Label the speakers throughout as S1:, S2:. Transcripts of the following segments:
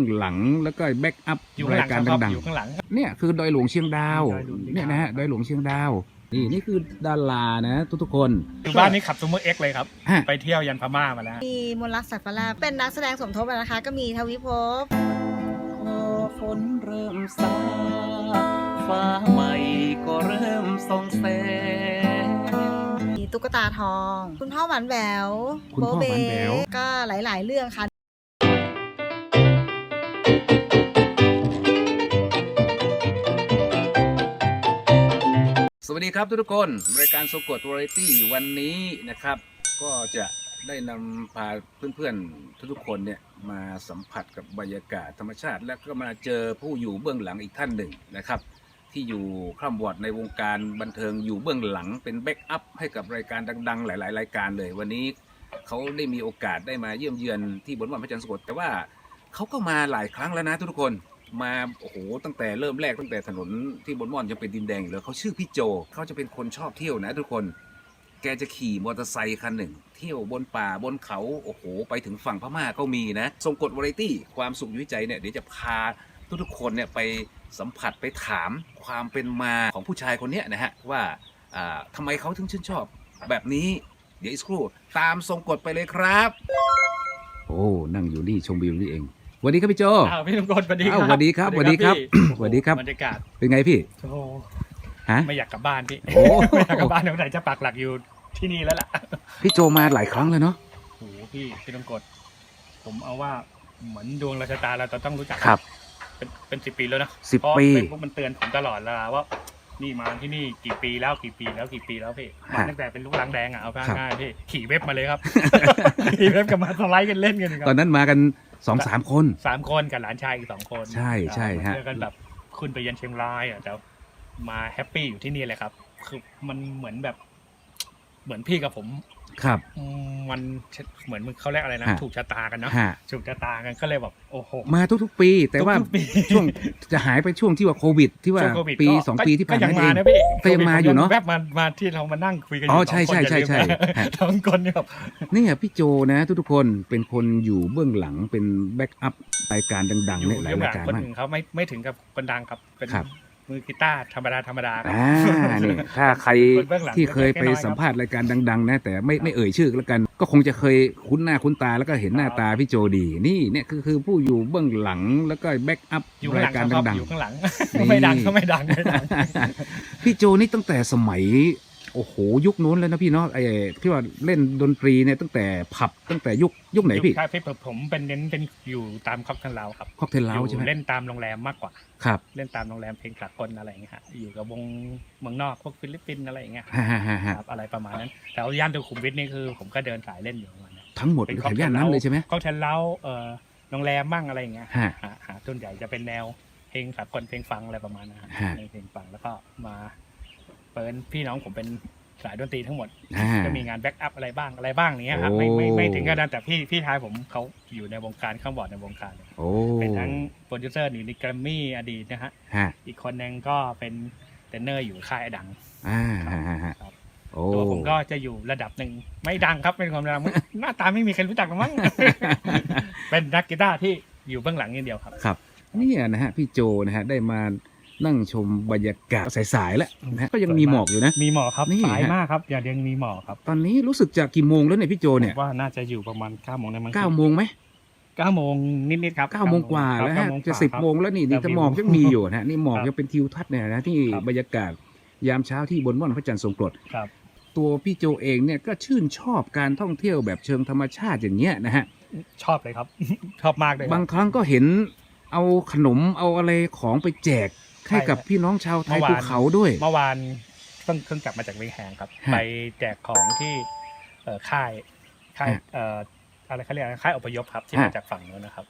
S1: องหลังแล้วก็แบ็กอัพ
S2: อยู่ข้างห
S1: รา
S2: ลั
S1: ย
S2: ง
S1: การ
S2: ครับ
S1: ดัง
S2: อยู่ข้างหลัง
S1: ๆเนี่ยคือดอยหลวงเชียงดาว
S2: ดอยหลวงเชียงดาว
S1: เนี่ยนะฮะดอยหลวงเชียงดาวนี่นี่คือดารานะทุกๆคน
S2: อยู่บ้านนี้ขับซูเมอร์เอ็กเลยครับ
S1: ฮะ
S2: ไปเที่ยวยันพม่ามาแล้ว
S3: มีมนต์รักสัตว์ประหลาดเป็นนักแสดงสมทบอะนะคะ ก็มีทวิภพ
S4: พอฝนเริ่มซาฟ้าใหม่ก็เริ่มส่องแสง
S3: มีตุ๊กตาทอง คุณพ่อหวานแหวว
S1: คุณพ่อหวานแหวว
S3: ก็หลาย ๆ เรื่องค่ะ
S1: วัสดีครับทุกๆคน รายการสกดวาไรตี้วันนี้นะครับ ก็จะได้นำพาเพื่อนๆ ทุกๆคนเนี่ยมาสัมผัสกับบรรยากาศธรรมชาติ และก็มาเจอผู้อยู่เบื้องหลังอีกท่านหนึ่งนะครับ ที่อยู่คร่ำวอดในวงการบันเทิงอยู่เบื้องหลังเป็นแบ็กอัพให้กับรายการดัง ๆ หลาย ๆ รายการเลย วันนี้เขาได้มีโอกาสได้มาเยี่ยมเยือนที่บนวันพระจันทร์สกดแต่ว่าเขาก็มาหลายครั้งแล้วนะทุกๆคน มาโอ้โหตั้งแต่เริ่มแรกตั้งแต่ถนนที่บนม่อนยังเป็นดินแดงอยู่เลยเขาชื่อพี่โจเขาจะเป็นคนชอบเที่ยวนะทุกคน แกจะขี่มอเตอร์ไซคันหนึ่ง เที่ยวบนป่าบนเขาโอ้โห ไปถึงฝั่งพม่าก็มีนะ ทรงกฎวาไรตี้ความสุขอยู่ใจเนี่ยเดี๋ยวจะพาทุกๆคนเนี่ยไปสัมผัสไปถามความเป็นมาของผู้ชายคนนี้นะฮะว่าอ่าทำไมเขาถึงชื่นชอบแบบนี้ เดี๋ยวอีกสักครู่ตามทรงกฎไปเลยครับ โอ้นั่งอยู่นี่ชมวิวนี่เอง วัสดีครับพี่โจ
S2: อ้าวพี่ลุงกลสวัสดีค
S1: อ้าว
S2: รับ
S1: สวัสดีครับสวัสดีครับ
S2: พี่
S1: สวัสดีครับ
S2: บรรยากาศ
S1: เป็นไงพี่
S2: โอ้โห
S1: ฮะ
S2: ไม่อยากกลับบ้านพี่
S1: โอ้
S2: ไม่อยากกลับบ้านเดี๋ยวไหนจะปักหลักอยู่ที่นี่แล้วล่ะ
S1: พี่โจมาหลายครั้งแล้วเนาะ
S2: โอ้โหพี่พี่ลุงกลผมเอาว่าเหมือนดวงราชะตาเราจะต้องรู้จัก
S1: ครับ
S2: เป็นเป็นสิบปีแล้วนะ
S1: สิบ
S2: เพราะ
S1: ปี
S2: เฟซบุ๊กมันเตือนผมตลอดเวลาว่า นี่มาที่นี่กี่ปีแล้วกี่ปีแล้วกี่ปีแล้วพี่มา
S1: ฮะ
S2: ตั้งแต่เป็นลูกลังแดงอะเอา
S1: ครับ
S2: ง่ายๆพี่ขี่เว็บมาเลยครับขี่เว็บกับมาสไลด์กันเล่นกันค
S1: ตอ
S2: รั
S1: น
S2: บ
S1: นั้นมากันสองสามคน
S2: สามคนกับหลานชายอีกสองคน
S1: ใช่ใช่ฮะ
S2: เจอกันแบบขึ้นไปยันเชียงรายอะแต่มาแฮปปี้อยู่ที่นี่เลยครับ คือมันเหมือนแบบ เหมือนพี่กับผม
S1: ครับ
S2: อืมมันเหมือนเขาเรียกอะไรนะ
S1: ฮะ
S2: ถูกชะตากันเนาะ
S1: ฮะ
S2: ถูกชะตากันก็เลยแบบโอ้โห
S1: มาทุกๆ ปี แต่ว่า
S2: ทุกๆปี
S1: ช่วงจะหายไปช่วงที่ว่าโควิด ที่ว่า
S2: ช่วงโควิด
S1: ปี
S2: ก็
S1: สอง
S2: ก็
S1: ปีที่ผ่าน
S2: ก็ยัง
S1: มา
S2: มา
S1: เอง
S2: นะพี่
S1: ก็ยังมาอยู่เนอะ
S2: แวบมามาที่เรามานั่งคุยกันอ
S1: อ๋อยู่ใช่
S2: สงคน
S1: ใช่
S2: อย่าลืม
S1: ใช่
S2: นะ
S1: ใช่ฮะ
S2: สองคนเนี่ยแบบ
S1: เนี่ยพี่โจนะ ทุกๆคนเป็นคนอยู่เบื้องหลังเป็นแบ็กอัพรายการดังๆ
S2: อยู่
S1: เนี่ยหลาย
S2: เรื่อง
S1: ราย
S2: หลัง
S1: การ
S2: คน
S1: มาก
S2: อื่นเขาไม่ไม่ถึงกับคนดังครับเป็น
S1: ครับ
S2: มือกีตาร์ธรรมดาธรรมดาครับ
S1: อ่านี่ถ้าใคร
S2: คนเบื้องหลัง
S1: ที่เคยไป
S2: เล็กๆน้อยๆ
S1: สัมภาษณ์รายการดัง ๆ นะ แต่ไม่ไม่เอ่ยชื่อแล้วกัน ก็คงจะเคยคุ้นหน้าคุ้นตาแล้วก็เห็นหน้าตาพี่โจดีนี่เนี่ยคือคือผู้อยู่เบื้องหลังแล้วก็แบ็กอัพ
S2: อยู่ข้าง
S1: รา
S2: ห
S1: ย
S2: ลัง
S1: การ
S2: ครับ
S1: ดัง
S2: อยู่ข้างหลัง
S1: นี่
S2: ไม่ดังก็ไม่ดังไม่ดัง
S1: ๆ พี่โจนี่ตั้งแต่สมัย โอ้โหยุคนู้นเลยนะพี่เนาะไอ้ที่ว่าเล่นดนตรีเนี่ยตั้งแต่ผับตั้งแต่ยุคยุคไหนพี่
S2: ใช่พี่ผมเป็นเน้นเป็นอยู่ตามค็อกเทลเราครับ
S1: ค็อกเทล
S2: อ
S1: เล้า
S2: ยู่
S1: ใช่ไหม
S2: เล่นตามโรงแรมมากกว่า
S1: ครับ
S2: เล่นตามโรงแรมเพลงสากลอะไรอย่างเงี้ยฮะอยู่กับวงเมืองนอกพวกฟิลิปปินส์อะไรอย่างเงี้ย
S1: ฮ่าฮ่าฮ่าฮ่า
S2: ครับอะไรประมาณนั้นแต่ว่าย่านสุขุมวิทนี่คือผมก็เดินสายเล่นอยู่ประมาณนั้น
S1: ทั้งหมด
S2: เป็น
S1: แถวย่านนั้นเลยใช่ไหม
S2: ค็อกเทลเล้าเอ่อโรงแรมมั่งอะไรอย่างเงี้ย
S1: ฮะ
S2: หาหาส่วนใหญ่จะเป็นแนวเพลงสากลเพลงฟังอะไรประมาณนั้นฮะ
S1: ฮะ
S2: เพลงฟังแล้วก็มา เปิดพี่น้องผมเป็นสายดนตรีทั้งหมด
S1: อ่า
S2: ก็มีงานแบ็กอัพอะไรบ้างอะไรบ้างอย่างเนี้ยครับไม่ไม่
S1: โอ้
S2: ไม่ถึงขนาดนั้นแต่พี่พี่ชายผมเขาอยู่ในวงการข้างบอร์ดในวงการเลย
S1: โอ้
S2: เป็นทั้งโปรดิวเซอร์อยู่ในแกรมมี่อดีตนะฮะ
S1: ฮะ
S2: อีกคนนึงก็เป็นเทรนเนอร์อยู่ค่ายดัง
S1: อ่าฮ่าฮ่าฮ่า
S2: ครับ
S1: โอ้
S2: ตัวผมก็จะอยู่ระดับหนึ่งไม่ดังครับเป็นความดัง หน้าตาไม่มีใครรู้จักหรอกมั้ง เป็นนักกีตาร์ที่อยู่เบื้องหลังอย่างเดียวครับ
S1: ครับเนี่ยนะฮะพี่โจนะฮะได้มา นั่งชมบรรยากาศสายๆแล้วนะฮะก็ยังมีหมอกอยู่นะ
S2: มีหมอกครับ
S1: นี่
S2: สาย
S1: ฮะ
S2: มากครับอย่ายังมีหมอกครับ
S1: ตอนนี้รู้สึกจะกี่โมงแล้วเนี่ยพี่โจเนี่ย
S2: ผมว่าน่าจะอยู่ประมาณ9ก้าโมงได้มั้ง
S1: เก้าโมงไหม
S2: เก้าโมงนิดๆครับ
S1: เก้าโมงกว่า
S2: ครับ
S1: แล้ว
S2: เก้
S1: ฮะ
S2: โมงก
S1: จะ
S2: ว่า
S1: สิบ
S2: ครับ
S1: โมงแล้วนี่นี่
S2: ครับ
S1: จะหมอกยังมีอยู่นะฮะนี่หมอก
S2: ครับ
S1: ยังเป็นทิวทัศน์เนี่ยนะที่
S2: ครับ
S1: บรรยากาศยามเช้าที่บนม่อนพระจันทร์ทรงกรด
S2: ครับ
S1: ตัวพี่โจเองเนี่ยก็ชื่นชอบการท่องเที่ยวแบบเชิงธรรมชาติอย่างเงี้ยนะฮะ
S2: ชอบเลยครับ ชอบมากเลยครับ
S1: บางครั้งก็เห็นเอาขนมเอาอะไรของไปแจก ให้กับ
S2: ใช่
S1: พี่น้องชาวไทย
S2: เมื่อวาน
S1: ภูเขาด้วย
S2: เมื่อวานเพิ่งเพิ่งกลับมาจากเวียงแหงครับ
S1: ฮะ
S2: ไปแจกของที่เอ่อค่ายค่าย
S1: ฮะ
S2: เอ่ออะไรเขาเรียกอะไรค่ายอพยพครับที่
S1: ฮะ
S2: มาจากฝั่งนู้นนะครับ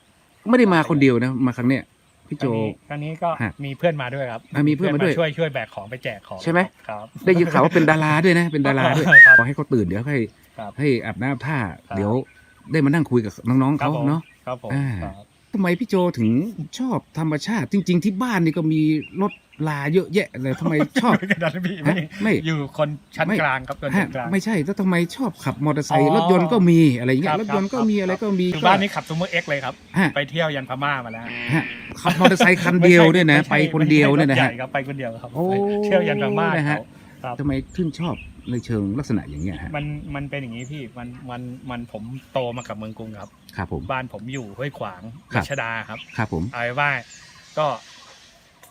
S1: ไม่ได้มาคนเดียวนะมาครั้งเนี้ยพี่
S2: ค
S1: โจ
S2: รั้งนี้ครั้งนี้ก็
S1: ฮะ
S2: มีเพื่อนมาด้วยครับ
S1: อะมีเพื่อนมาด้วย
S2: ช่วยช่วยแบกของไปแจกของ
S1: ใช่ไหม
S2: ครับ
S1: ได้ยินข่าวว่าเป็นดาราด้วยนะ เป็นดาราด้วย
S2: ครับ
S1: ขอให้เขาตื่นเดี๋ยวให้
S2: ครับ
S1: ให้อาบน้ำท่า
S2: ครับ
S1: เดี๋ยวได้มานั่งคุยกับน้องๆ
S2: ครั
S1: เขา
S2: บผม
S1: เนาะ
S2: ครับผม
S1: อ่า
S2: ครับ
S1: ทำไมพี่โจถึงชอบธรรมชาติ จริง ๆ ที่บ้านนี่ก็มีรถลาเยอะแยะเลยทำไมชอบ
S2: กระดานพี่
S1: ฮะ
S2: ไม่
S1: ไม่
S2: อยู่คนชั้น
S1: ไม่
S2: กลางครับคน
S1: ฮะ
S2: ชั้นกลาง
S1: ไม่ใช่แล้วทำไมชอบขับมอเตอร์ไซ
S2: อ๋
S1: ค์
S2: อ
S1: รถยนต์ก็มีอะไรอย่างเงี้
S2: ค
S1: ย
S2: รับ
S1: รถยนต์ก็
S2: ครับ
S1: มีอะไรก็มี
S2: อยู่บ้านนี้ขับซูเมอร์เอ็กเลยครับ
S1: ฮะ
S2: ไปเที่ยวยันพม่ามาแล้ว
S1: ฮะขับมอเตอร์ไซค์คันเดียวเนี่ยนะ
S2: ม่
S1: ไป
S2: ใช่
S1: คนเดียวเนี่ยนะ
S2: ไม่ใช่
S1: ฮะ
S2: รถใหญ่ครับไปคนเดียวครับ
S1: โอ้
S2: ไปเที่ยวยันพม่า
S1: นะฮะ
S2: เขาครับ
S1: ทำไมชื่นชอบ ในเชิงลักษณะอย่างเงี้ยฮะ
S2: มันมันเป็นอย่างนี้พี่มันมันมันผมโตมากับเมืองกรุงครับ
S1: ครับผม
S2: บ้านผมอยู่ห้วยขวาง
S1: ครับ
S2: รัชดาครับ
S1: ครับผม
S2: เอาไว้ว่าก็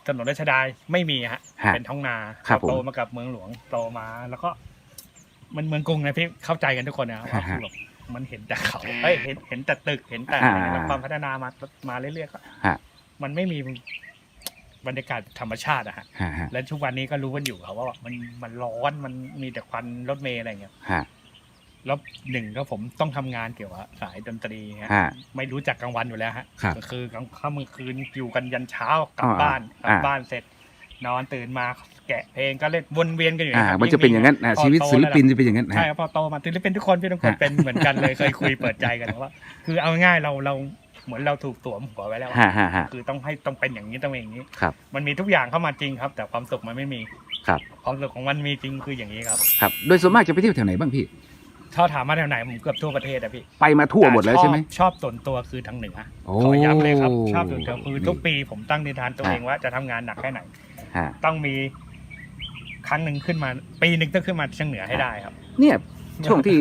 S2: ถนนรัชดาไม่มีฮะ
S1: ฮะ
S2: เป็นท้องนา
S1: ครับผม
S2: โตมากับเมืองหลวงโตมา แล้วก็ มันเมืองกรุงนะพี่เข้าใจกันทุกคนนะครับว่า
S1: ฮะ
S2: คือแบบมันเห็นแต่เขาเอ้ยเห็นเห็นแต่ตึกเห็นแต่
S1: อ่า
S2: แล้วความพัฒนามามาเรื่อยๆก็
S1: ฮะ
S2: มันไม่มี บรรยากาศธรรมชาติอะฮะ
S1: ฮะฮะ
S2: และทุกวันนี้ก็รู้กันอยู่ครับว่ามันมันร้อนมันมีแต่ควันรถเมล์อะไรอย่างเงี้ย
S1: ฮะ
S2: แล้วหนึ่งก็ผมต้องทำงานเกี่ยวกับสายดนตรีฮะ
S1: ฮะ
S2: ไม่รู้จักกลางวันอยู่แล้วฮะ
S1: ครับ
S2: ก็คือกลางค่ำกลางคืนอยู่กันยันเช้ากลับ
S1: อ่า
S2: บ้านกลับ
S1: อ่า
S2: บ้านเสร็จ นอนตื่นมาแกะเพลงก็เล่นวนเวียนกันอยู่
S1: อ่า
S2: ครับ
S1: มันจะเป็นอย่างนั้นนะ
S2: พ
S1: ชีวิต
S2: โศิ
S1: ลปิน
S2: แว
S1: จะเป็นอย่างนั้น
S2: ใช่
S1: ฮะ
S2: ครับพอโตมาศิลปินทุกคนพี่ทุกคน
S1: ฮะ
S2: เป็นเหมือนกันเลยเคยคุยเปิดใจกันว่า คือเอาง่ายๆเราเรา เหมือนเราถูกตัวมหัวไว้แล้ว
S1: ฮะฮะฮะ
S2: คือต้องให้ต้องเป็นอย่างนี้ต้องเป็นอย่างนี้
S1: ครับ
S2: มันมีทุกอย่างเข้ามาจริงครับ แต่ความสุขมันไม่มี
S1: ครับ
S2: ความสุขของมันมีจริงคืออย่างนี้ครับ
S1: ครับ โดยส่วนมากจะไปเที่ยวแถวไหนบ้างพี่
S2: ถ้าถามมาแถวไหนผมเกือบทั่วประเทศอะพี่
S1: ไปมาทั่วหมดแล้วใช่ไหม
S2: ชอบชอบส่วนตัวคือทางเหนือ
S1: โอ้
S2: ขอย้ำเลยครับชอบส่วนตัวคือทุกปีผมตั้งนิทานตัว
S1: ฮะ
S2: เองว่าจะทำงานหนักแค่ไหน
S1: ฮะ
S2: ต้องมีครั้งหนึ่งขึ้นมา ปีหนึ่งต้องขึ้นมาเชียงเหนือให้ได้ครับ
S1: เนี่ย ช่วงที่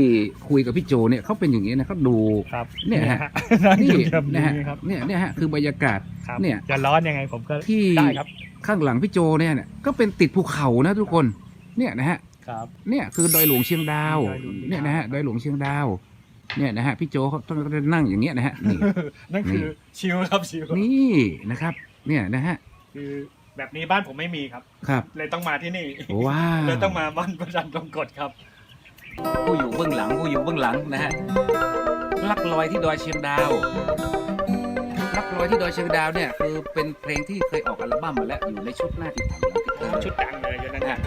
S1: คุยกับพี่โจเนี่ยเขาเป็นอย่างนี้นะเขาดู
S2: ครับ
S1: เนี่ยฮะ
S2: นั่ง
S1: นี่
S2: อยู่แบบ
S1: นะฮะ
S2: นี้ครับ
S1: เนี่ยเนี่ยฮะคือบรรยากาศ
S2: ครับ
S1: เนี่ย
S2: จะร้อนยังไงผมก็
S1: ที่
S2: ได้ครับ
S1: ข้างหลังพี่โจเนี่ยเนี่ยก็เป็นติดภูเขานะทุกคนเนี่ยนะฮะ
S2: ครับ
S1: เนี่ยคือดอยหลวงเชียงดาว
S2: ดอยหลวงเชียงดาว
S1: เนี่ยนะฮะดอยหลวงเชียงดาวเนี่ยนะฮะพี่โจเขาต้องนั่งอย่างเงี้ยนะฮะนี่
S2: นั่นคือชิลครับชิล
S1: นี่นะครับ เนี่ยนะฮะ
S2: คือแบบนี้บ้านผมไม่มีครับ
S1: ครับ
S2: เลยต้องมาที่นี่
S1: ว้าว
S2: เลยต้องมาบ้านประจันตรงกฎครับ
S1: ผู้อยู่เบื้องหลังผู้อยู่เบื้องหลังนะฮะลักลอยที่ดอยเชียงดาวลักลอยที่ดอยเชียงดาวเนี่ยคือเป็นเพลงที่เคยออกอัลบั้มมาแล้วอยู่ในชุดหน้าติดตามหลังติดตาม
S2: ชุดดังเลยอยู่นั่น
S1: นะ
S2: นะ
S1: ฮะ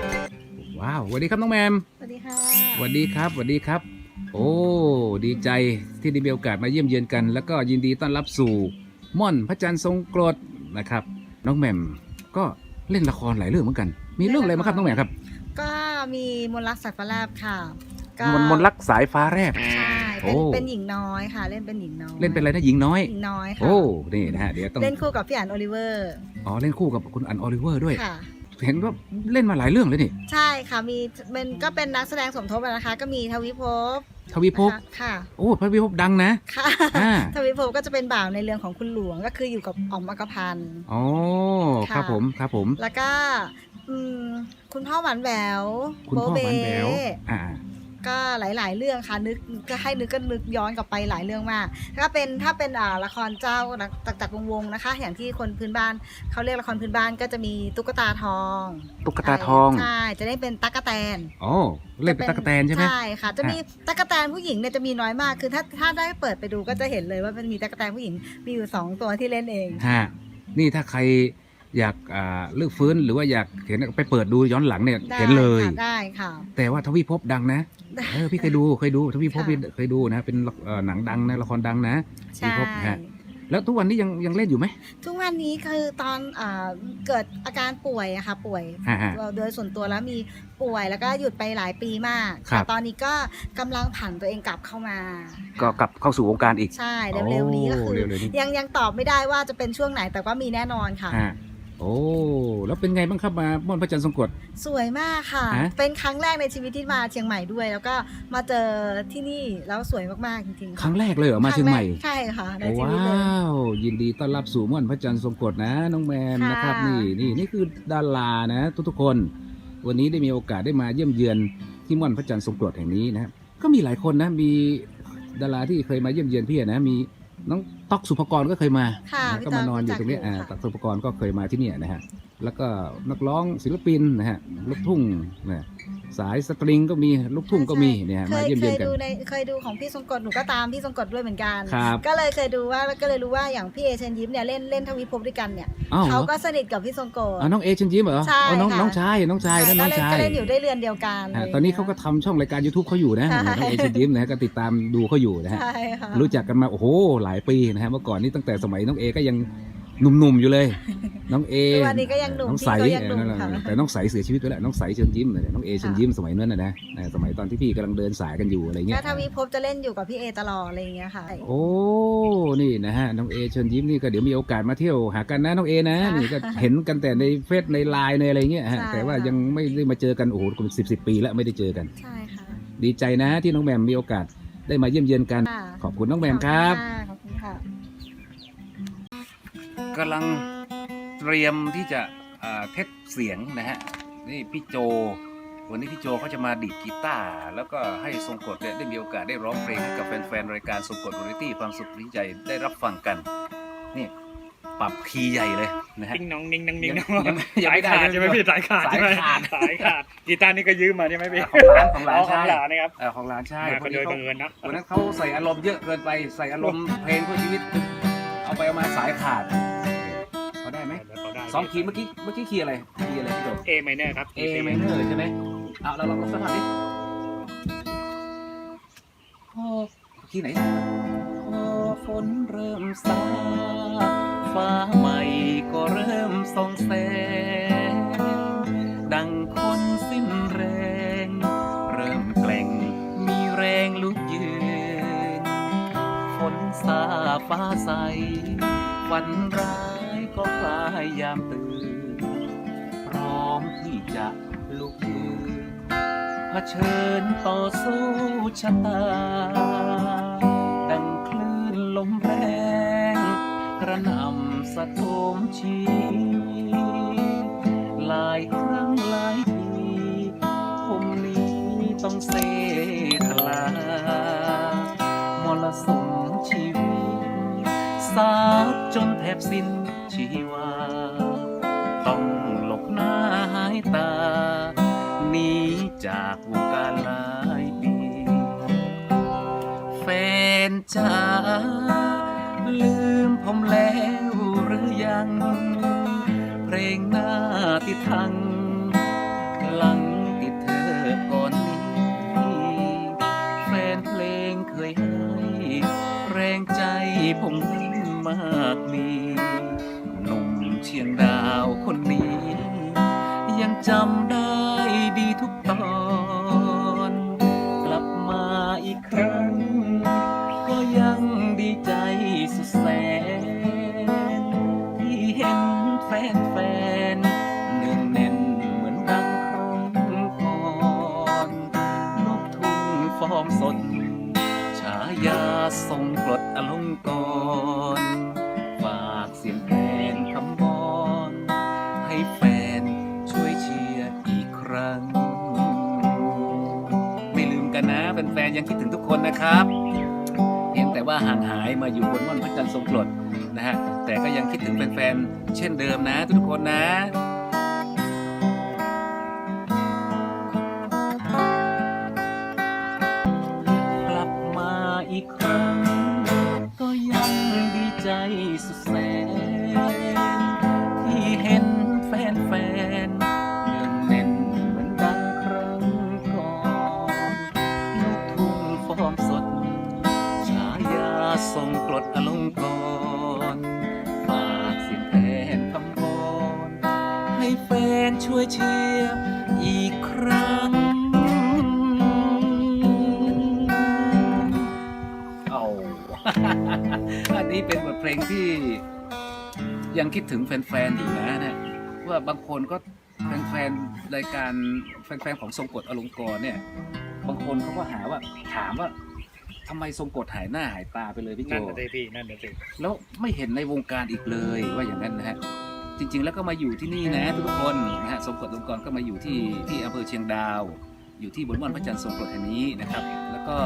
S1: ว้าวสวัสดีครับน้องแมม
S3: สวัสดีค่ะ
S1: สวัสดีครับสวัสดีครับ โอ้ดีใจที่ได้มีโอกาสมาเยี่ยมเยือนกัน แล้วก็ยินดีต้อนรับสู่ม่อนพระจันทร์ทรงกรดนะครับ น้องแหม่มก็เล่นละครหลายเรื่องเหมือนกัน มีเรื่องอะไรบ้างครับน้องแหม่มครับ
S3: ก็มีมนต์รักสายฟ้าแลบค่ะ ก็
S1: มนต์มนต์รักสายฟ้าแรบ
S3: ใช่
S1: โอ้
S3: เป็นเป็นหญิงน้อยค่ะ เล่นเป็นหญิงน้อย
S1: เล่นเป็นอะไรนะหญิงน้อย
S3: หญิงน้อยค่ะ
S1: โอ้นี่นะฮะเดี๋ยวต้อง
S3: เล่นคู่กับพี่อันโอลิเวอร์
S1: อ๋อเล่นคู่กับคุณอันออลิเวอร์ด้วย
S3: ค่ะ
S1: เห็นว่าเล่นมาหลายเรื่องเลยนี่
S3: ใช่ค่ะมีเป็นก็เป็นนักแสดงสมทบอะนะคะ ก็มีทวิภพ
S1: ทวีภพ
S3: นะคะค่ะ
S1: โอ้ทวีภพดังนะ
S3: ค่ะ
S1: อ่า
S3: ทวิภพก็จะเป็นบ่าวในเรื่องของคุณหลวงก็คืออยู่กับอ๋อมอักพันธ์
S1: อ๋อ
S3: ค่ะ
S1: ครับผมครับผม
S3: แล้วก็อืมคุณพ่อหวานแหวว
S1: คุณพ่อหวานแหวว
S3: โบเบ้
S1: อ่า
S3: ก็หลาย ๆ เรื่องค่ะนึกก็ให้นึกก็นึกย้อนกลับไปหลายเรื่องมากถ้าเป็นถ้าเป็นอ่าละครเจ้าจากจากวงวงศ์นะคะ อย่างที่คนพื้นบ้านเขาเรียกละครพื้นบ้านก็จะมีตุ๊กตาทอง
S1: ตุ๊กตาทอง
S3: ใช่จะได้เป็นตั๊กแตน
S1: อ๋อเล่นเป็นตั๊กแตนใช่ไหม
S3: ใช่ค่ะ จะมีตั๊กแตนผู้หญิงเนี่ยจะมีน้อยมากคือถ้าถ้าได้เปิดไปดูก็จะเห็นเลยว่ามันมีตั๊กแตนผู้หญิงมีอยู่สองตัวที่เล่นเอง
S1: ฮะนี่ถ้าใคร อยากอ่าเลือกฟื้นหรือว่าอยากเห็นไปเปิดดูย้อนหลังเนี่ย
S3: ได้
S1: เห็นเลย
S3: ค่ะได้ค่ะ
S1: แต่ว่าทวีภพดังนะเออพี่เคยดูเคยดูทวีภพ
S3: ค่ะ
S1: พี่เคยดูนะเป็นละเอ่อหนังดังนะละครดังนะ
S3: ใช่
S1: ภพฮะแล้วทุกวันนี้ยังยังเล่นอยู่ไหม
S3: ทุกวันนี้คือตอนอ่าเกิดอาการป่วยอะค่ะป่วย
S1: ฮะฮะ
S3: โดยส่วนตัวแล้วมีป่วยแล้วก็หยุดไปหลายปีมาก
S1: ครับ
S3: แต่ตอนนี้ก็กำลังผันตัวเองกลับเข้ามา
S1: ก็กลับเข้าสู่วงการอีก
S3: ใช่เร็วๆนี้ก็คือ
S1: โเร็วๆนี้
S3: ยังยังตอบไม่ได้ว่าจะเป็นช่วงไหนแต่ว่ามีแน่นอนค่ะ
S1: ฮะ โอ้แล้วเป็นไงบ้างครับมาม่อนพระจันทร์ทรงกรด
S3: สวยมากค่ะ
S1: ฮะ
S3: เป็นครั้งแรกในชีวิตที่มาเชียงใหม่ด้วย แล้วก็มาเจอที่นี่แล้วสวยมากๆจริงๆ
S1: ครั้งแรกเลยเหรอมาเชียงใหม่
S3: ครั้แรกใช่ค่ะในชีวิต
S1: ว้
S3: เลยา
S1: วยินดีต้อนรับสู่ม่อนพระจันทร์ทรงกรดนะน้องแมน
S3: ค่ะ
S1: นะครับนี่นี่นี่คือดารานะ ทุกๆคน วันนี้ได้มีโอกาสได้มาเยี่ยมเยือนที่ม่อนพระจันทร์ทรงกรดแห่งนี้นะครับก็มีหลายคนนะมีดาราที่เคยมาเยี่ยมเยือนพี่อะนะมีน้อง ต๊อกสุภกรก็เคยมา
S3: ค่ะ
S1: นะ
S3: พี่
S1: ก็
S3: ต๊
S1: มา
S3: อก
S1: นอนอยู่ตรงนี้
S3: รู้จัก
S1: อ่า
S3: อยู่
S1: ต๊
S3: ค่ะ
S1: อกสุภกรก็เคยมาที่เนี่ยนะฮะ แล้วก็นักร้องศิลปินนะฮะลูกทุ่งนะสายสตริงก็มีลูกทุ่งก็มีเนี่ยฮะ
S3: เค
S1: มายเยี่ยม
S3: เค
S1: เยือน
S3: ย
S1: กัน
S3: ดูในเคยดูของพี่ทรงกฎหนูก็ตามพี่ทรงกฎด้วยเหมือนกัน
S1: ครับ
S3: ก็เลยเคยดูว่าแล้วก็เลยรู้ว่าอย่างพี่เอเชนยิ้มเนี่ยเล่นเล่นทวิภพด้วยกันเนี่ย
S1: อ้าวเหร
S3: เขา
S1: อ
S3: ก็สนิทกับพี่ทรงกฎ
S1: อ๋อน้องเอเชนยิ้มเหรอ
S3: ใช่
S1: อ๋อน้อง
S3: ค่ะ
S1: น้องชายน้องชายนั่นน้อง
S3: ก็เล่น
S1: ชาย
S3: ก็เล่นอยู่ได้เรือนเดียวกัน
S1: อ่าะ
S3: ไร
S1: ตอนนี้
S3: ย่ง
S1: เขา
S3: งี้ย
S1: ก็ทำช่องรายการ YouTube เขาอยู่นะ
S3: ใช่
S1: น้องเอเชนยิ้มนะฮะก็ติดตามดูเขาอยู่นะฮะ
S3: ใช่ค่ะ
S1: รู้จักกันมาโอ้โหหลายปีนะฮะเมื่อก่อนนี่ตั้งแต่สมัยน้องเอก็ยัง
S5: หนุ่มๆอยู่เลย น้องเอ
S3: ทุกวันนี้ก็ยังหนุ่ม
S5: น้อง
S3: พี่
S5: ใส
S3: ก็ยังหนุ่ม
S5: นั่นแหละ
S3: ค่ะ
S5: แต่น้องใสเสียชีวิตไปแล้วน้องใสเชิญยิ้มเนี่ยน้องเอเชิญ
S3: ค่ะ
S5: ยิ้มสมัยนั้นนะนะเออสมัยตอนที่พี่กำลังเดินสายกันอยู่อะไรเงี้
S3: ก็
S5: ย
S3: ถ้าวิภพจะเล่นอยู่กับพี่เอตลอดอะไรอย่างเงี้ยค่ะ
S5: โอ้นี่นะฮะน้องเอเชิญยิ้มนี่ก็เดี๋ยวมีโอกาสมาเที่ยวหากันนะน้องเอนะ
S3: ค่ะ
S5: นี่ก็เห็นกันแต่ในเฟซในไลน์ในอะไรเงี้ยฮะ
S3: ใช่
S5: แต่ว่า
S3: ค่ะ
S5: ยังไม่ได้มาเจอกันโอ้โหสิบสิบปีแล้วไม่ได้เจอกัน
S3: ใช่ค่ะ
S5: ดีใจนะที่น้องแหมมมีโอกาสได้มาเยี่ยมเยียนกัน
S3: ค่ะ
S5: ขอบคุณน้องแหมมครับ
S3: ขอบคุณค่ะ
S5: กำลังเตรียมที่จะเทสเสียงนะฮะนี่พี่โจ วันนี้พี่โจเขาจะมาดีดกีตาร์แล้วก็ให้ทรงกฎเนี่ยได้มีโอกาสได้ร้องเพลงกับแฟนๆรายการทรงกฎวาไรตี้ความสุขที่ใจได้รับฟังกัน นี่ปรับคีย์ใหญ่เลยนะฮะ
S2: นิ่งน้องนิ่งน้องนิ่งน้อง
S5: ยังไม่ยัง
S2: สายขาด
S5: นะ
S2: ใช่ไหมพี่สายขาด
S5: สายขาด
S2: สายขาดกีตาร์นี่ก็ยืมมาใช่ไหมพี่
S5: ของหลานของหลานใช่ข
S2: องหลานนะครับ
S5: เออของหลานใช่
S2: มา
S5: พ
S2: กั
S5: อนดี
S2: โดย
S5: เขา
S2: บังเอิญนะ
S5: วันนั้นเขาใส่อารมณ์เยอะเกินไปใส่อารมณ์เพลงเพื่อชีวิตเอาไปเอามาสายขาด สองคีย์เมื่อกี้เมื่อกี้คีย์อะไรคีย์อะไรพี่โจ
S2: เอไมเนอร์ครับ
S5: A minor ใช่ไหมเอาเราลองสักหน่อยดิคีย์ไหน
S1: พอฝนเริ่มซาฟ้าใหม่ก็เริ่มส่องแสง ดังคนสิ้นแรง เริ่มแกล่งมีแรงลุกยืน ฝนซาฟ้าใสฝันร้าย ก็คลายยามตื่น พร้อมที่จะลุกยืนเผชิญต่อสู้ชะตา ดังคลื่นลมแรง กระหน่ำสะโทมชีวิตหลายครั้งหลายทีผมนี้ต้องเสทลามรสุมชีวิตสาดจนแทบสิ้น ชีวา ต้องหลบหน้าหายตาหนีจากวงการหลายปีแฟนจ๋าลืมผมแล้วหรือยัง เพลงหน้าติดทังหลังติดเธอก่อนนี้แฟนเพลงเคยให้แรงใจผมมันมา จำได้ดีทุก คิดถึงทุกคนนะครับเห็นแต่ว่าห่างหายมาอยู่บนม่อนพระจันทร์ทรงกรดนะฮะแต่ก็ยังคิดถึงแฟนๆเช่นเดิมนะ ทุกคนนะ เพ
S5: ลงที่ยังคิดถึงแฟนๆอยู่นะเนะว่าบางคนก็แฟนๆรายการแฟนๆของทรงกฎอลงกรเนี่ย บางคนเขาก็หาว่าถามว่าทำไมทรงกฎหายหน้าหายตาไปเลยพี่โจ
S2: นั่นน่ะพี่นั่นน่ะสิ
S5: แล้วไม่เห็นในวงการอีกเลยว่าอย่างนั้นนะฮะจริง ๆ แล้วก็มาอยู่ที่นี่นะทุกคนนะฮะทรงกฎองกรก็มาอยู่ที่ที่อำเภอเชียงดาว อยู่ที่บนม่อนพระจันทร์ทรงกฎแห่งนี้นะครับ แล้วก็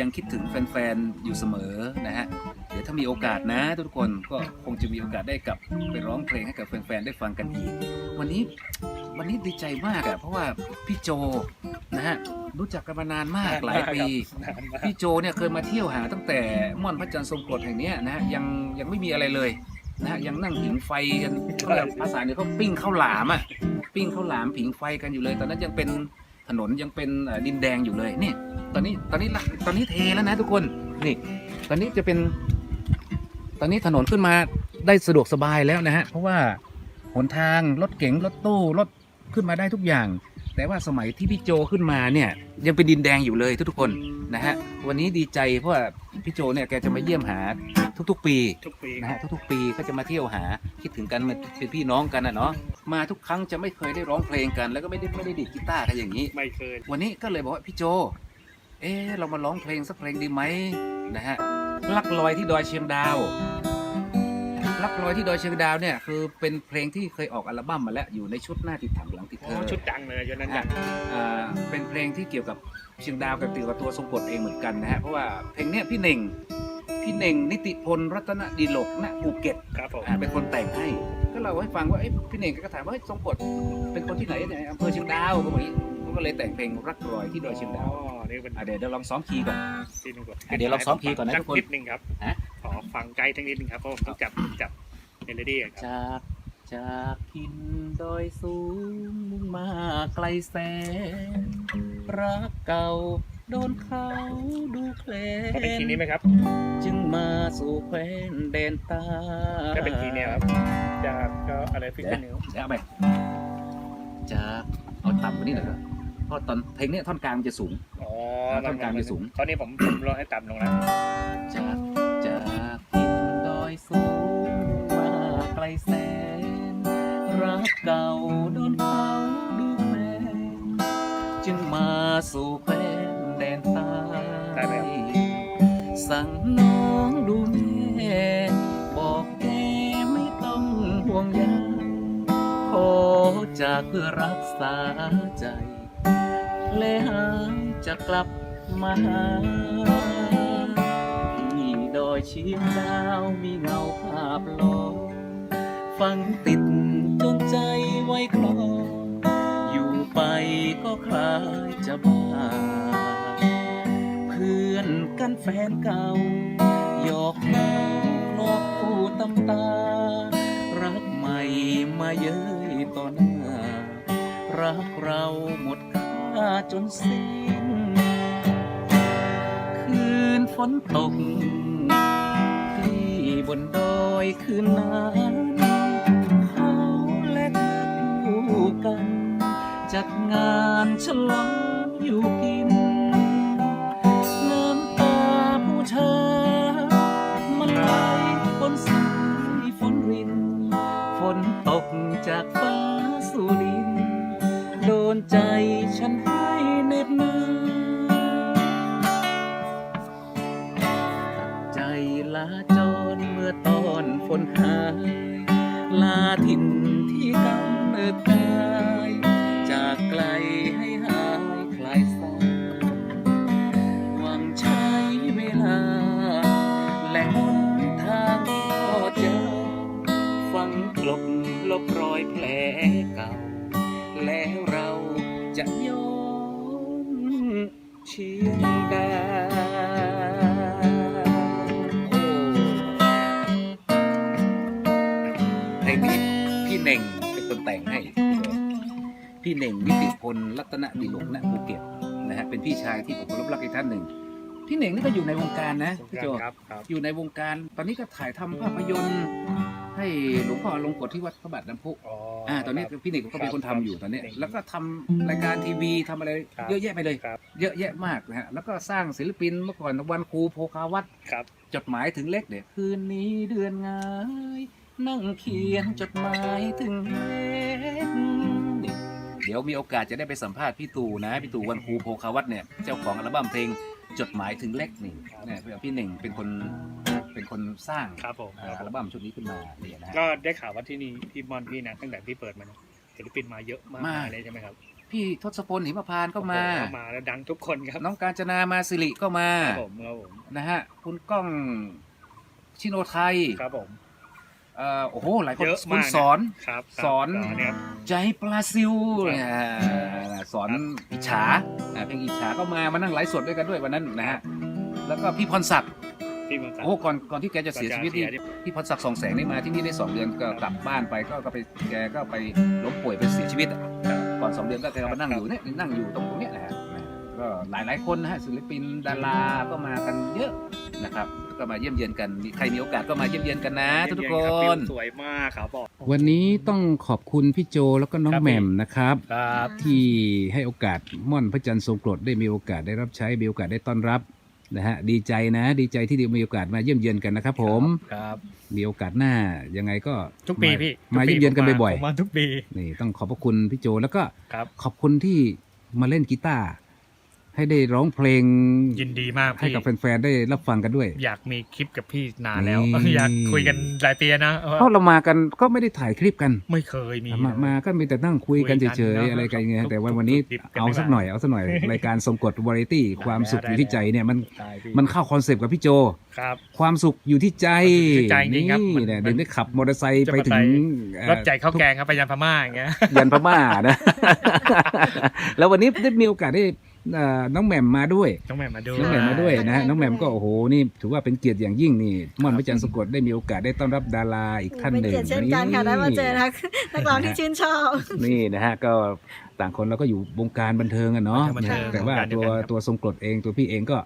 S5: ยังคิดถึงแฟนๆ อยู่เสมอนะฮะ เดี๋ยวถ้ามีโอกาสนะ ทุกคนก็คงจะมีโอกาสได้กลับไปร้องเพลงให้กับแฟนๆ ได้ฟังกันอีก วันนี้วันนี้ดีใจมากอะเพราะว่าพี่โจนะฮะรู้จักกันมานานมากหลายปี
S2: นานมาก
S5: พี่โจเนี่ยเคยมาเที่ยวหาตั้งแต่ม่อนพระจันทร์ทรงกรดแห่งเนี้ยนะฮะยังยังไม่มีอะไรเลยนะฮะยังนั่งผิงไฟกันเขาเรียกภาษาเนี่ยเขาปิ้งข้าวหลามอะปิ้งข้าวหลามผิงไฟกันอยู่เลย ตอนนั้นยังเป็น ถนนยังเป็นดินแดงอยู่เลยนี่ตอนนี้ตอนนี้ละตอนนี้เทแล้วนะทุกคนนี่ตอนนี้จะเป็น ตอนนี้ถนนขึ้นมา
S1: ได้สะดวกสบายแล้วนะฮะเพราะว่าหนทางรถเก๋งรถตู้รถขึ้นมาได้ทุกอย่าง แต่ว่าสมัยที่พี่โจขึ้นมาเนี่ยยังเป็นดินแดงอยู่เลยทุกๆคนนะฮะวันนี้ดีใจเพราะว่าพี่โจเนี่ยแกจะมาเยี่ยมหา ทุกๆ ปี
S2: ทุกปี
S1: นะฮะทุกๆ ปีก็จะมาเที่ยวหาคิดถึงกันเหมือนเป็นพี่น้องกันนะเนาะมาทุกครั้งจะไม่เคยได้ร้องเพลงกัน แล้วก็ไม่ได้ไม่ได้ดีดกีตาร์กันอย่างนี้
S2: ไม่เคย
S1: วันนี้ก็เลยบอกว่าพี่โจ เอ๊ะเรามาร้องเพลงสักเพลงดีไหมนะฮะลักลอยที่ดอยเชียงดาวลักลอยที่ดอยเชียงดาวเนี่ยคือเป็นเพลงที่เคยออกอัลบั้มมาแล้วอยู่ในชุดหน้าติดถังหลังติด
S2: อ๋
S1: เธ
S2: อ
S1: อ
S2: ชุดดังเลยจนนั้นดัง
S1: อ่าเป็นเพลงที่เกี่ยวกับเชียงดาวกับเกี่ยวกับตัวทรงกฎเองเหมือนกันนะฮะเพราะว่าเพลงเนี้ยพี่เน่ง พี่เน่งนิติพลรัตนดีโลกณภูเก็ต
S2: ครับผม
S1: อ่าเป็นคนแต่งให้ ก็เราให้ฟังว่าเอ้ยพี่เน่งก็ถามว่าเฮ้ยทรงกฎเป็นคนที่ไหนเนี่ยอำเภอเชียงดาวก็บอกอย่างนี้เขาก็เลยแต่งเพลงรักรอยที่ดอยเชียงดาว
S2: อ๋อนี่เป็น
S1: อะเดี๋ยวเดี๋ยวลองซ้อมคีย์ก่อน
S2: ที่หนึ่งก่อน
S1: อะเดี๋ยวลองซ้อมคีย์ก่อนนะ
S2: สั
S1: ทุกคน
S2: นิดหนึ่งครับ
S1: ฮะ
S2: ขอฟังไกด์ทั้งนิดหนึงครับเพราะผมต้องจับจับเมโลดี้ครับ
S1: จากจากทินดอยสูงมุ่งมาไกลแสนรักเก่า โดนเขาดูแคล
S2: ก็เป็นคีย์นี้ไหมครับ
S1: จึงมาสู่แคว้นแดนใตา
S2: ก็เป็นคีย์เนี่ยครับจากก็อะไรฟิกเกอร์นิว
S1: เดี๋ยวเอาไปจากเอาต่ำกว่านี้หน่อยครับเพราะตอนเพลงเนี้ยท่อนกลางมันจะสูง
S2: อ๋อ
S1: ท่อนกลางจะสูง
S2: ตอนนี้ผมผมลดให้ต่ำลงแล้ว
S1: จากจากทินดอยสูงมาไกลแสน รักเก่าโดนเขาดูแคลนจึงมาสู่แคว้นแดนใต้
S2: ได้ไหมครับ
S1: สั่งน้องดูแม่บอกแกไม่ต้องห่วงใยขอจากเพื่อรักษาใจและหาจะกลับมาหาที่ดอยเชียงดาวมีเงาภาพลอยฟังติดจนใจไว้คลออยู่ไปก็คล้ายจะบ้า เพื่อนกันแฟนเก่าหยอกล้อลอกคู่ตำตา รักใหม่มาเย้ยต่อหน้า รักเราหมดค่าจนสิ้น คืนฝนตกที่บนดอยคืนนั้นเขาและเธอคู่กัน จัดงานฉลองอยู่กิน ผู้ชายมันไหลบนสายฝนริน ฝนตกจากฟ้าสู่ดิน โดนใจฉันให้เน็บหนาวตัดใจลาจรเมื่อตอนฝนหาย ลาถิ่นที่กำเนิดกาย พี่เน่งนิติพลรัตนดิลกณภูเก็ตนะฮะเป็นพี่ชายที่ผมเคารพรักอีกท่านหนึ่งพี่เน่งนี่ก็อยู่ในวงการนะพี่โจ
S2: ครับครับ
S1: อยู่ในวงการตอนนี้ก็ถ่ายทำภาพยนตร์ ให้หลวงพ่อลงกฎที่วัดพระบาทน้ำพุ
S2: อ๋อ
S1: อ่าตอนนี้
S2: ครับ
S1: พี่เน่งก็เป็นคนทำอยู่ตอนนี้
S2: เน่ง
S1: แล้วก็ทำรายการทีวีทำอะไร
S2: ครับ
S1: เยอะแยะไปเลย
S2: ครับ
S1: เยอะแยะมากนะฮะแล้วก็สร้างศิลปินเมื่อก่อนวันครูโพคาวัด
S2: ครับ
S1: จดหมายถึงเล็กเด็กคืนนี้เดือนง่ายนั่งเขียนจดหมายถึงเล็กนี่ เดี๋ยวมีโอกาสจะได้ไปสัมภาษณ์พี่ตู่นะพี่ตู่วันครูโพคาวัดเนี่ยเจ้าของอัลบั้มเพลงจดหมายถึงเล็กนี่เนี่ยพี่เน่งเป็นคนเป็นคนสร้าง
S2: ครับผม
S1: อ่าอัลบั้มชุดนี้ขึ้นมาเนี่ยนะฮะ
S2: ก็ได้ข่าวว่าที่นี่ที่มอนที่นะตั้งแต่ที่เปิดมาเนี่ยศิลปินมาเยอะมาก
S1: มาก
S2: เลยใช่ไหมครับ
S1: พี่ทศพลหิมพานต์ก็มา
S2: โอ้โหมาแล้วดังทุกคนครับ
S1: น้องกาญจนามาสิริก็มา
S2: ครับผมครับผม
S1: นะฮะคุณก้องชิโนไทย
S2: ครับผม
S1: เอ่อโอ้โหหลายคน
S2: เยอะ
S1: คุ
S2: มา
S1: ณ
S2: กนะ
S1: สอน
S2: ครับ
S1: สอน
S2: เนี่ย
S1: ใจปลาซิว
S2: ครับ
S1: เนี่ยสอนอิจฉาอ่าเพลงอิจฉาก็มามานั่งไลฟ์สดด้วยกันด้วยวันนั้นนะฮะแล้วก็พี่พรศักดิ์
S2: พี่มังสา
S1: โอ้โหก่อนก่อนที่แกจะเสียชีวิตนี่
S2: ก่อนจะเสีย
S1: พี่พรศักดิ์สองแสงนี่มาที่นี่ได้สองเดือนก็กลับบ้านไปก็ก็ไปแกก็ไปล้มป่วยไปเสียชีวิตอะก่อนสองเดือนก็แกก็มานั่งอยู่เนี่ยนั่งอยู่ตรงตรงเนี้ยนะฮะก็หลายหลายๆคนนะฮะศิลปินดาราก็มากันเยอะนะครับ ก็มาเยี่ยมเยียนกันมีใครมีโอกาสก็มาเยี่ยมเยียนกันนะ ทุกๆค
S2: รับวิ
S1: น
S2: วสวยมากครับบอก
S1: วันนี้ต้องขอบคุณพี่โจแล้วก็น้อง
S2: ครับ
S1: แหม่มนะครับ
S2: ครับ
S1: ที่ให้โอกาสม่อนพระจันทร์ทรงกรดได้มีโอกาสได้รับใช้มีโอกาสได้ต้อนรับนะฮะดีใจนะดีใจที่ได้มีโอกาสมาเยี่ยมเยียนกันนะครับผม
S2: ครับ
S1: มีโอกาสหน้ายังไงก็
S2: ทุกปี
S1: มา
S2: พี่
S1: มาเยี่ยมเยียนกันบ่อย
S2: ผมมาทุกปี
S1: ๆนี่ต้องขอบพระคุณพี่โจแล้วก็
S2: ครับ
S1: ขอบคุณที่มาเล่นกีตาร์ ให้ได้ร้องเพลง
S2: ยินดีมาก
S1: ให้
S2: พี่
S1: กับแฟนๆได้รับฟังกันด้วย
S2: อยากมีคลิปกับพี่นานแล้ว
S1: นี่
S2: อยากคุยกันหลายปีนะเออ
S1: เพราะเรามากันก็ไม่ได้ถ่ายคลิปกัน
S2: ไม่เคยมี
S1: มามาก็มีแต่นั่งคุยกัน
S2: คุยกัน
S1: เฉย
S2: เนอะ
S1: ๆอะไรกันอย่างเงี้ย
S2: ทุก
S1: แต่ว่า
S2: ทุก
S1: วันนี้
S2: ดิบกัน
S1: เอา
S2: ดีกว่า
S1: สักหน่อยเอาสักหน่อยรายการทรงกฎวาไรตี้ความสุขอยู่ที่ใจเนี่ยมัน
S2: ได้พี่
S1: มันเข้าคอนเซปต์กับพี่โจ
S2: ครับ
S1: ความสุขอยู่ที่ใจ
S2: อยู่ที่ใจจริงๆครับมัน
S1: เนี่ย
S2: มัน
S1: เดี๋ยวได้ขับมอเตอร์ไซค์
S2: จะ
S1: ไป
S2: ไป
S1: ถึงเอ่อ
S2: รถใจข้าวแกงครับไปยันพม่าอย่างเงี้ย
S1: ยันพม่านะแล้ววันนี้ได้มีโอกาสได้เอ่อ น้องแหม่มมาด้วย
S2: ต้องแม่มาดู
S1: น้องแหม่มมาด้วยนะฮะ
S3: ใช่
S1: น้องแหม่มก็โอ้โหนี่ถือว่าเป็นเกียรติอย่างยิ่งนี่ม่อนพระจันทร์สะกดได้มีโอกาสได้ต้อนรับดาราอีกท่าน
S3: เป็น
S1: หนึ่ง
S3: เกียรติเช่นกันค่ะได้มาเจอนักนักร้องที่ชื่นชอบ
S1: นี่นะฮะก็ต่างคนเราก็อยู่วงการบันเทิงอะเนาะ
S2: บันเทิง
S1: แต่ว่า
S2: บันเทิง
S1: ตัว
S2: ครับ
S1: ตัวทรงกรดเองตัวพี่เองก็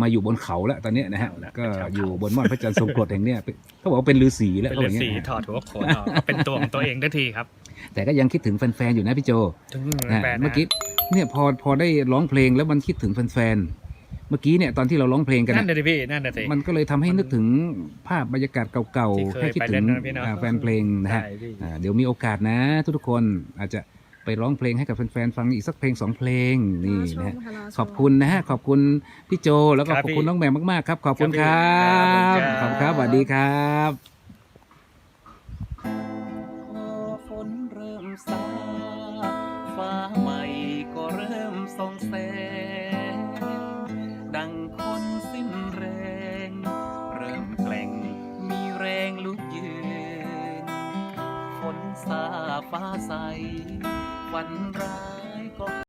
S1: มาอยู่บนเขาแล้วตอนเนี้ยนะฮะ
S2: เอาละ
S1: ก็
S2: เป็นชาวเขา
S1: อยู่บนม่อนพระจันทร์ทรงกรดแห่งเนี้ยเขาบอกว่าเป็นฤาษีแล้ว
S2: เป็น
S1: เขาบ
S2: เลื
S1: อ
S2: อก
S1: อย่าง
S2: สี
S1: เงี้ย
S2: ถอดหัวโขนออกเอาเป็นตัวของตัวเองได้ทีครับ
S1: แต่ก็ยังคิดถึงแฟนๆอยู่นะพี่โจ
S2: ถึง
S1: นะฮะ
S2: แฟนๆนะ
S1: เมื่อกี้ เนี่ยพอพอได้ร้องเพลงแล้วมันคิดถึงแฟนๆเมื่อกี้เนี่ยตอนที่เราร้องเพลงกัน
S2: นั่
S1: อะ
S2: นเลยพี่นั่นเลยสิ
S1: มันก็เลยทำให้นึกถึงภาพบรรยากาศเก่า
S2: ที่
S1: ๆ
S2: เคย
S1: ให้คิด
S2: ไป
S1: ถึ
S2: เล่
S1: ง
S2: นนะพี่เนอะ
S1: อ่าแฟนเพลงนะฮะ
S2: ใช่พี่
S1: อ่าเดี๋ยวมีโอกาสนะ ทุกๆคนอาจจะไปร้องเพลงให้กับแฟนๆฟังอีกสักเพลงสองเพลงนี่นะฮะ ขอบคุณนะฮะ ขอบคุณพี่โจแล้วก็
S2: ครับ
S1: ขอบคุณ
S2: พี่
S1: น้องแหม่มมากๆครับ ขอบคุณค
S2: ครั
S1: รั
S2: บบพี่
S1: ขอบคุณครับสวัสดีครับ ใสวัน